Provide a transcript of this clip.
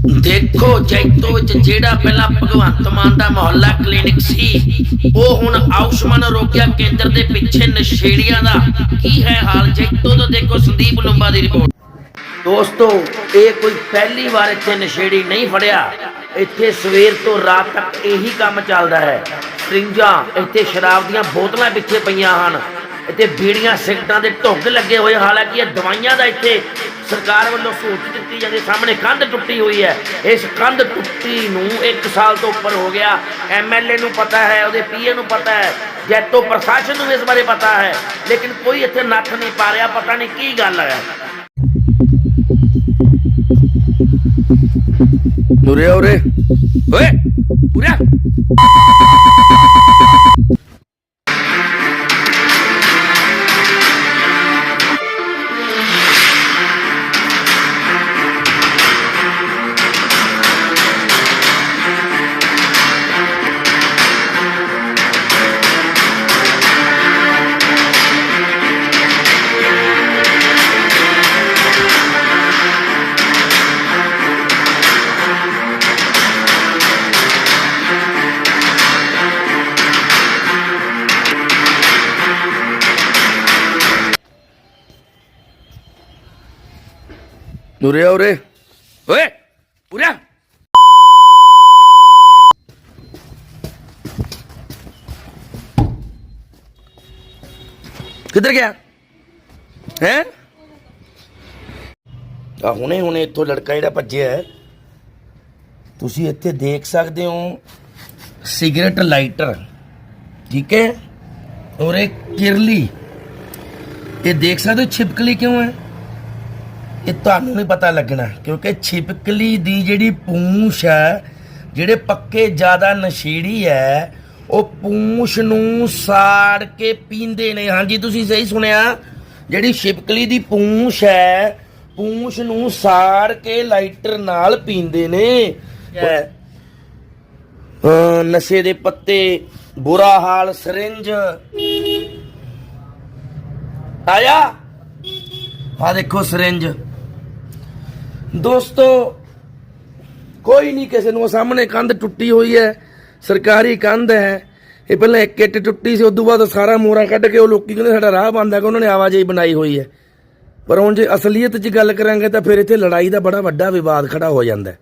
ਦੇਖੋ, ਜੈਤੋ ਵਿੱਚ ਜਿਹੜਾ ਪਹਿਲਾਂ ਭਗਵੰਤ ਮਾਨ ਦਾ ਮੁਹੱਲਾ ਕਲੀਨਿਕ ਸੀ, ਉਹ ਹੁਣ ਆਯੁਸ਼ਮਾਨ ਰੋਗਿਆ ਕੇਂਦਰ ਦੇ ਪਿੱਛੇ ਨਸ਼ੇੜੀਆਂ ਦਾ ਕੀ ਹੈ ਹਾਲ? ਜੈਤੋ ਤੋਂ ਦੇਖੋ ਸੰਦੀਪ ਲੰਬਾ ਦੀ ਰਿਪੋਰਟ ਦੋਸਤੋ, ਇਹ ਕੋਈ ਪਹਿਲੀ ਵਾਰ ਇੱਥੇ ਨਸ਼ੇੜੀ ਨਹੀਂ ਫੜਿਆ। ਇੱਥੇ ਸਵੇਰ ਤੋਂ ਰਾਤ ਤੱਕ ਇਹੀ ਕੰਮ ਚੱਲਦਾ ਹੈ। ਸਰਿੰਜਾਂ, ਇੱਥੇ ਸ਼ਰਾਬ ਦੀਆਂ ਬੋਤਲਾਂ ਪਿੱਛੇ ਪਈਆਂ ਹਨ। ਇੱਥੇ ਬੀੜੀਆਂ, ਸਿਗਰਟਾਂ ਦੇ ਢੁੱਗ ਲੱਗੇ ਹੋਏ। ਹਾਲਾਂਕਿ ਇਹ ਦਵਾਈਆਂ ਦਾ ਇੱਥੇ ਸਰਕਾਰ ਵੱਲੋਂ ਸਹੂਲਤ ਦਿੱਤੀ ਜਾਂਦੀ ਸਾਹਮਣੇ ਕੰਧ ਟੁੱਟੀ ਹੋਈ ਹੈ। ਇਸ ਕੰਧ ਟੁੱਟੀ ਨੂੰ 1 ਸਾਲ ਤੋਂ ਉੱਪਰ ਹੋ ਗਿਆ। ਐਮਐਲਏ ਨੂੰ ਪਤਾ ਹੈ, ਉਹਦੇ ਪੀਏ ਨੂੰ ਪਤਾ ਹੈ, ਜੈਤੋ ਪ੍ਰਸ਼ਾਸਨ ਨੂੰ ਇਸ ਬਾਰੇ ਪਤਾ ਹੈ। ਲੇਕਿਨ ਕੋਈ ਇੱਥੇ ਨੱਥ ਨਹੀਂ ਪਾ ਰਿਹਾ, ਪਤਾ ਨਹੀਂ ਕੀ ਗੱਲ ਹੈ। ਉਰੇ ਉਰੇ। ਓਏ, ਉਰੇ ਆ। ਉਰੇ। ਆ ਉਰੇ ਕਿੱਧਰ ਗਿਆ? ਹੈ? ਆ ਹੁਣੇ ਹੁਣੇ ਇੱਥੋਂ ਲੜਕਾ ਜਿਹੜਾ ਭੱਜਿਆ ਹੈ। ਤੁਸੀਂ ਇੱਥੇ ਦੇਖ ਸਕਦੇ ਹੋ ਸਿਗਰਟ ਲਾਈਟਰ, ਠੀਕ ਹੈ? ਔਰ ਇੱਕ ਕਿਰਲੀ। ਇਹ ਦੇਖ ਸਕਦੇ ਹੋ ਛਿਪਕਲੀ ਕਿਉਂ ਹੈ? ਇਹ ਤੁਹਾਨੂੰ ਨਹੀਂ ਪਤਾ ਲੱਗਣਾ ਕਿਉਂਕਿ ਛਿਪਕਲੀ ਦੀ ਜਿਹੜੀ ਪੂੰਛ ਹੈ ਜਿਹੜੇ ਪੱਕੇ ਜ਼ਿਆਦਾ ਨਸ਼ੇੜੀ ਹੈ ਉਹ ਪੂੰਛ ਨੂੰ ਸਾੜ ਕੇ ਪੀਂਦੇ ਨੇ। ਹਾਂਜੀ ਤੁਸੀਂ ਸਹੀ ਸੁਣਿਆ। ਜਿਹੜੀ ਛਿਪਕਲੀ ਦੀ ਪੂੰਛ ਹੈ ਪੂੰਛ ਨੂੰ ਸਾੜ ਕੇ ਲਾਈਟਰ ਨਾਲ ਪੀਂਦੇ ਨੇ। ਨਸ਼ੇ ਦੇ ਪੱਤੇ ਬੁਰਾ ਹਾਲ ਸਰਿੰਜ। ਆਇਆ? ਆ ਦੇਖੋ ਸਰਿੰਜ। ਦੋਸਤੋ, ਕੋਈ ਨਹੀਂ ਕਿਸੇ ਨੂੰ ਉਹ ਸਾਹਮਣੇ ਕੰਧ ਟੁੱਟੀ ਹੋਈ ਹੈ, ਸਰਕਾਰੀ ਕੰਧ ਹੈ। ਇਹ ਪਹਿਲਾਂ ਇੱਕ ਇੱਟ ਟੁੱਟੀ ਸੀ, ਉਦੋਂ ਬਾਅਦ ਸਾਰਾ ਮੋਰਾ ਕੱਢ ਕੇ ਉਹ ਲੋਕੀ ਕਹਿੰਦੇ ਸਾਡਾ ਰਾਹ ਬੰਦ ਹੈ ਕਿ ਉਹਨਾਂ ਨੇ ਆਵਾਜਾਈ ਬਣਾਈ ਹੋਈ ਹੈ। ਪਰ ਹੁਣ ਜੇ ਅਸਲੀਅਤ 'ਚ ਗੱਲ ਕਰਾਂਗੇ ਤਾਂ ਫਿਰ ਇੱਥੇ ਲੜਾਈ ਦਾ ਬੜਾ ਵੱਡਾ ਵਿਵਾਦ ਖੜਾ ਹੋ ਜਾਂਦਾ ਹੈ।